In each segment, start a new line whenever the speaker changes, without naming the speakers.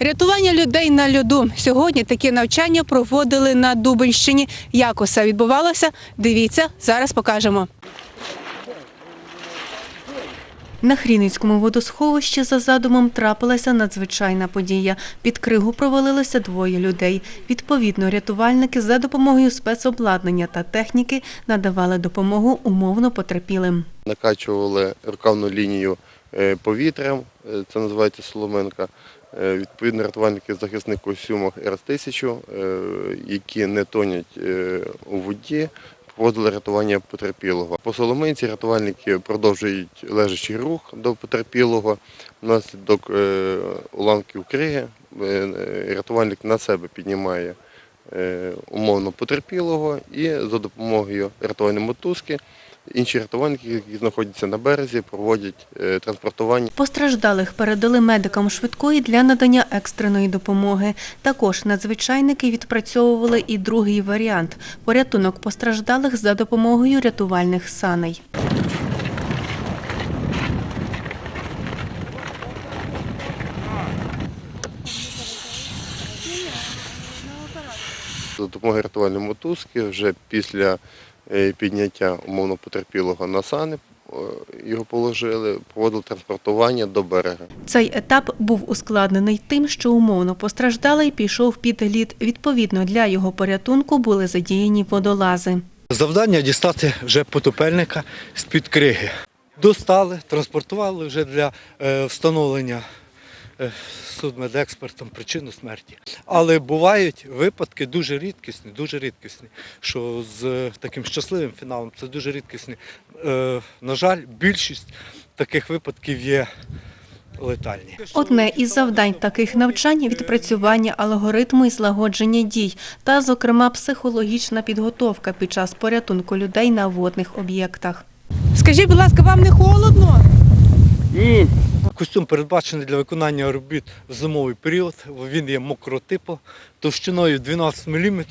Рятування людей на льоду. Сьогодні такі навчання проводили на Дубинщині. Як усе відбувалося? Дивіться, зараз покажемо. На Хріницькому водосховищі за задумом трапилася надзвичайна подія. Під кригу провалилося двоє людей. Відповідно, рятувальники за допомогою спецобладнання та техніки надавали допомогу умовно потерпілим.
накачували рукавну лінію повітрям, е, це називається соломенка. Е, Відповідно, рятувальники в захисних костюмах РС-1000, е, які не тонуть е, у воді, проводили рятування потерпілого. По соломинці рятувальники продовжують лежачий рух до потерпілого. Внаслідок е, уламків криги е, е, рятувальник на себе піднімає е, умовно потерпілого і за допомогою рятувальної мотузки інші рятувальники, які знаходяться на березі, проводять е, транспортування.
Постраждалих передали медикам швидкої для надання екстреної допомоги. Також надзвичайники відпрацьовували і другий варіант – порятунок постраждалих за допомогою рятувальних саней.
За допомогою рятувальної мотузки вже після підняття умовно потерпілого на сани е, його положили, проводили транспортування до берега.
Цей етап був ускладнений тим, що умовно постраждалий пішов під лід. Відповідно, для його порятунку були задіяні водолази.
Завдання дістати вже потопельника з-під криги. Достали, транспортували вже для е, встановлення е, судмедекспертом причину смерті. Але бувають випадки дуже рідкісні, дуже рідкісні, що з е, таким щасливим фіналом це дуже рідкісні. Е, на жаль, більшість таких випадків є летальні.
Одне із завдань таких навчань – відпрацювання алгоритму і злагодження дій та, зокрема, психологічна підготовка під час порятунку людей на водних об'єктах. Скажіть, будь ласка, вам не холодно?
Костюм передбачений для виконання робіт в зимовий період. Він є мокротипу, товщиною 12 мм.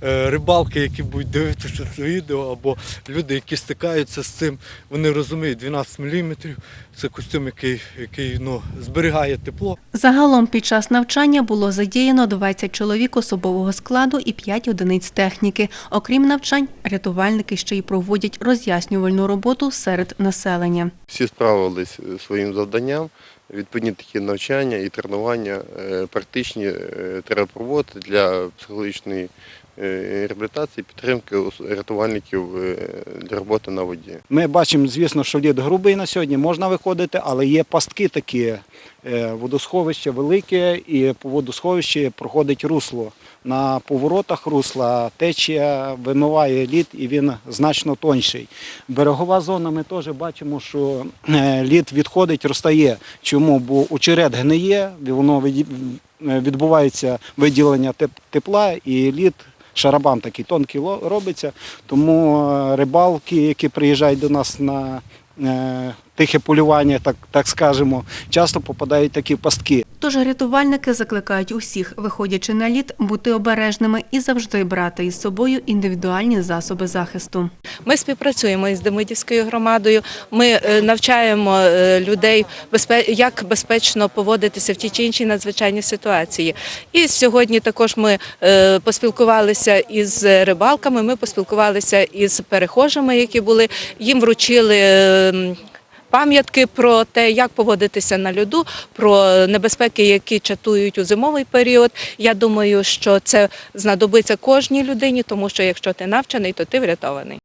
Рибалки, які будуть дивитися це відео, або люди, які стикаються з цим, вони розуміють 12 мм. Це костюм, який, який ну, зберігає тепло.
Загалом під час навчання було задіяно 20 чоловік особового складу і 5 одиниць техніки. Окрім навчань, рятувальники ще й проводять роз'яснювальну роботу серед населення.
Всі справились своїм завданням. Відповідні такі навчання і тренування е, практичні е, треба проводити для психологічної реабілітації, підтримки рятувальників е, для роботи на воді.
Ми бачимо, звісно, що лід грубий на сьогодні, можна виходити, але є пастки такі, е, водосховище велике, і по водосховищі проходить русло. На поворотах русла течія вимиває лід і він значно тонший. Берегова зона ми теж бачимо, що е, лід відходить, розтає. Чому? Бо очерет гниє, воно е, відбувається виділення тепла і лід шарабан такий тонкий робиться. Тому е, рибалки, які приїжджають до нас на е, тихе полювання, так, так скажемо, часто попадають такі пастки.
Тож рятувальники закликають усіх, виходячи на лід, бути обережними і завжди брати із собою індивідуальні засоби захисту.
Ми співпрацюємо із Демидівською громадою. Ми е, навчаємо е, людей, як безпечно поводитися в тій чи іншій надзвичайній ситуації. І сьогодні також ми е, поспілкувалися із рибалками. Ми поспілкувалися із перехожими, які були. Їм вручили. Пам'ятки про те, як поводитися на льоду, про небезпеки, які чатують у зимовий період. Я думаю, що це знадобиться кожній людині, тому що якщо ти навчений, то ти врятований.